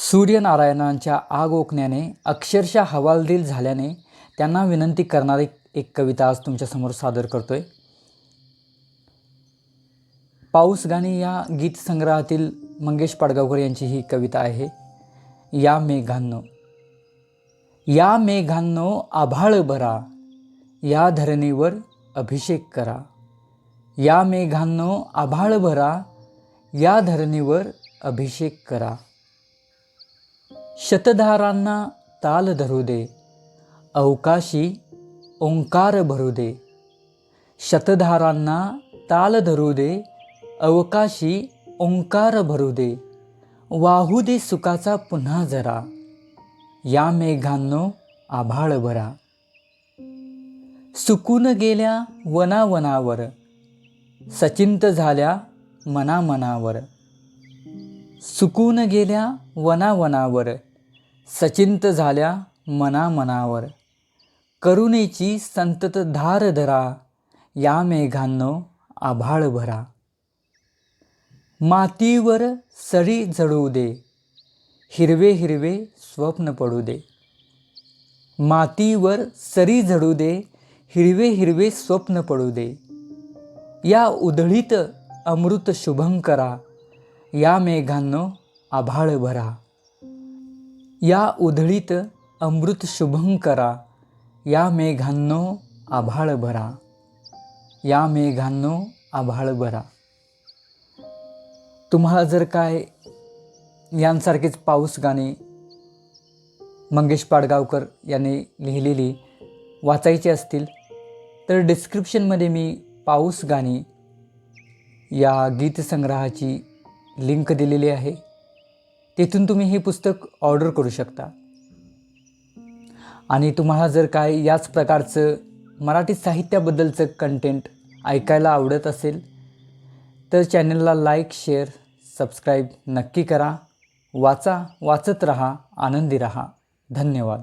सूर्यनारायणांच्या आग ओकण्याने अक्षरशः हवालदिल झाल्याने त्यांना विनंती करणारी एक कविता आज तुमच्यासमोर सादर करतो आहे पाऊस गाणी या गीतसंग्रहातील मंगेश पाडगावकर यांची ही कविता आहे या मेघांनो या मेघांनो आभाळ भरा या धरणीवर अभिषेक करा. या मेघांनो आभाळ भरा या धरणीवर अभिषेक करा. शतधारांना ताल धरू दे. अवकाशी ओंकार भरू दे. शतधारांना ताल धरू दे. अवकाशी ओंकार भरू दे. वाहू दे सुखाचा पुन्हा जरा. या मेघांनो आभाळ भरा सुकून गेल्या वनावनावर. सचिंत झाल्या मनामनावर. सुकून गेल्या वनावनावर. सचिंत झाल्या मनामनावर. करुणेची संतत धार धरा या मेघांनो आभाळ भरा. मातीवर सरी जडू दे हिरवे हिरवे स्वप्न पडू दे. मातीवर सरी झडू दे हिरवे हिरवे स्वप्न पडू दे. या उधळीत अमृत शुभंकरा या मेघांनो आभाळ भरा. या उधळीत अमृत शुभं करा या मेघांनो आभाळ भरा या मेघांनो आभाळ भरा. तुम्हाला जर काय यांसारखेच पाऊस गाणे मंगेश पाडगावकर यांनी लिहिलेली वाचायची असतील तर डिस्क्रिप्शनमध्ये मी पाऊस गाणी या गीतसंग्रहाची लिंक दिलेली आहे. तिथून तुम्ही हे पुस्तक ऑर्डर करू शकता. आणि तुम्हाला जर काय याच प्रकारचं मराठी साहित्याबद्दलचं कंटेंट ऐकायला आवडत असेल तर चॅनलला लाईक शेअर सबस्क्राईब नक्की करा. वाचा वाचत रहा आनंदी रहा. धन्यवाद.